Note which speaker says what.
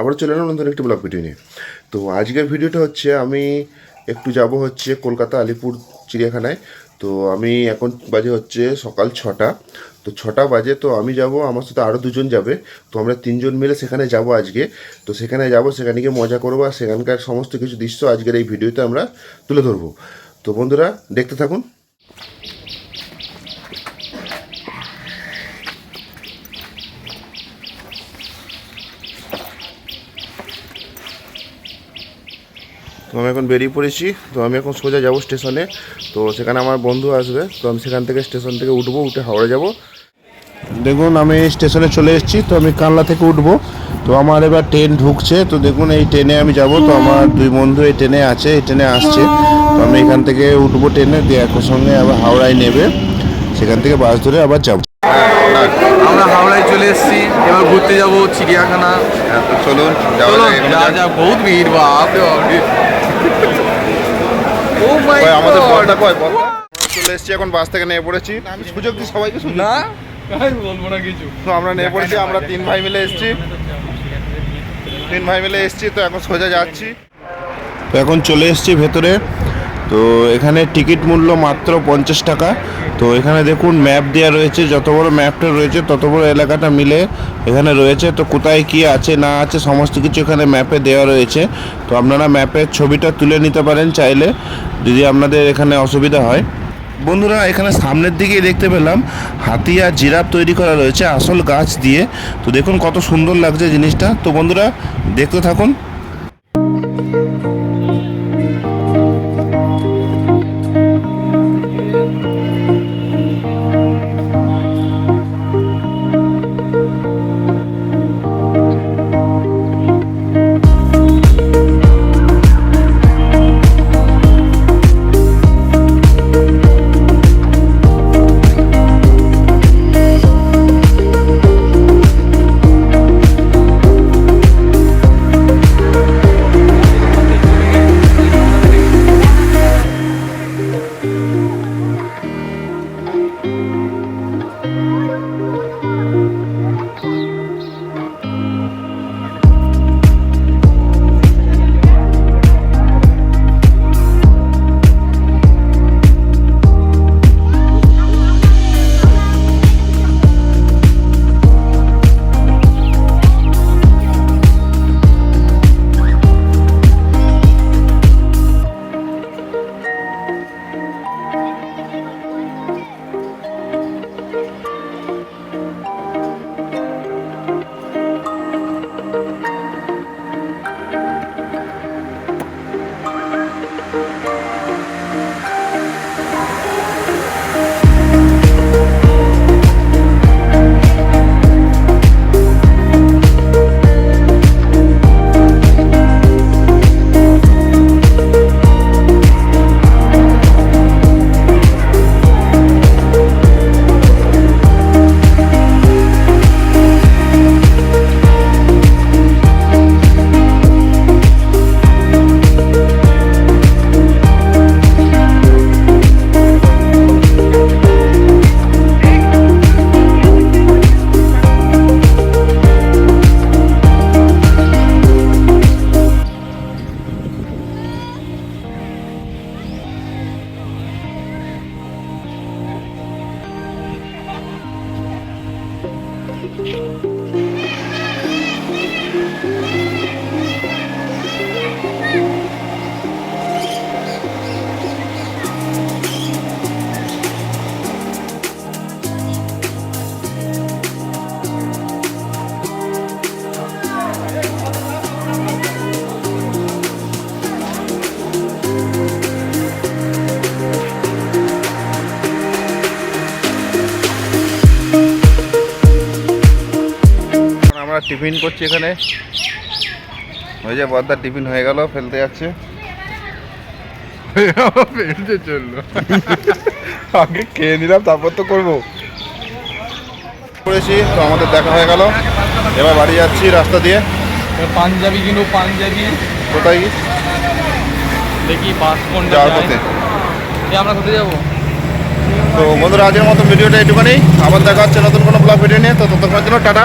Speaker 1: আবার চলে এলাম নতুন একটি ব্লগ ভিডিও নিয়ে। তো আজকের ভিডিওটা হচ্ছে আমি একটু যাব হচ্ছে কলকাতা, আলিপুর, চিড়িয়াখানায়। তো আমি এখন বাজে হচ্ছে সকাল ছটা। তো ছটা বাজে তো আমি যাব, আমার সাথে আরও দুজন যাবে। তো আমরা তিনজন মিলে সেখানে যাব আজকে। তো সেখানে যাব, সেখানে গিয়ে মজা করব, আর সেখানকার সমস্ত কিছু দৃশ্য আজকের এই ভিডিওতে আমরা তুলে ধরবো। তো বন্ধুরা, দেখতে থাকুন। তো আমি এখন বেরিয়ে পড়েছি। তো আমি এখন সোজা যাব স্টেশনে। তো সেখানে আমার বন্ধু আসবে। তো আমি সেখান থেকে স্টেশন থেকে উঠবো উঠে হাওড়া যাব। দেখুন আমি স্টেশনে চলে এসেছি। তো আমি কানলা থেকে উঠবো। তো আমার এবার ট্রেন ঢুকছে। তো দেখুন এই ট্রেনে আমি যাব। তো আমার দুই বন্ধু এই ট্রেনে আছে এই ট্রেনে আসছে। তো আমি এখান থেকে উঠবো ট্রেনে। দিয়ে একর সঙ্গে আবার হাওড়ায় নেবে। সেখান থেকে বাস ধরে আবার যাব।
Speaker 2: আমরা হাওড়ায় চলে এসেছি। এবার ঘুরতে যাব চিড়িয়াখানা।
Speaker 1: তো চলুন
Speaker 2: চলো যা যা বহুত ভিড় বাপ। my
Speaker 1: আমাদের
Speaker 2: God!
Speaker 1: বলটা কয়? বল চলে এসেছি এখন বাস থেকে নেমে পড়েছি। আমি সুযোগ দিই সবাইকে সুযোগ
Speaker 2: না? বলব না কিছু।
Speaker 1: তো আমরা নেমে পড়েছি আমরা তিন ভাই মিলে এসেছি। তিন ভাই মিলে এসেছি তো এখন সোজা যাচ্ছি। তো এখন চলে এসেছি ভেতরে। তো এখানে টিকিট মূল্য মাত্র পঞ্চাশ টাকা। তো এখানে দেখুন ম্যাপ দেওয়া রয়েছে, যত বড় ম্যাপটা রয়েছে, তত বড় এলাকাটা মিলে এখানে রয়েছে। তো কোথায় কি আছে, না আছে, সমস্ত কিছু এখানে ম্যাপে দেওয়া রয়েছে। তো আপনারা ম্যাপের ছবিটা তুলে নিতে পারেন চাইলে, যদি আপনাদের এখানে অসুবিধা হয়। বন্ধুরা, এখানে সামনের দিকেই দেখতে পেলাম হাতি আর জিরাফ তৈরি করা রয়েছে আসল গাছ দিয়ে। তো দেখুন কত সুন্দর লাগছে জিনিসটা। তো বন্ধুরা, দেখতে থাকুন। এখন আমরা টিফিন করছি এখানে। ওই যে বদ্দার টিফিন হয়ে গেল ফেলতে যাচ্ছে।
Speaker 2: ফেলতে চলল। আগে খেয়ে নিলাম তারপর তো করব।
Speaker 1: করেছি তো আমাদের দেখা হয়ে গেল। এবার বাড়ি যাচ্ছি রাস্তা দিয়ে।
Speaker 2: পাঞ্জাবি কিনো পাঞ্জাবি।
Speaker 1: কোথায়?
Speaker 2: দেখি বাস কোনটা
Speaker 1: যাওয়ার। পথে
Speaker 2: আমরা কোথায় যাব?
Speaker 1: তো বন্ধুরা আজকের মতো ভিডিওটা এইটুখানি। আবার দেখা হচ্ছে নতুন কোনো ব্লগ ভিডিও নিয়ে। তো ততক্ষণের জন্য টাটা।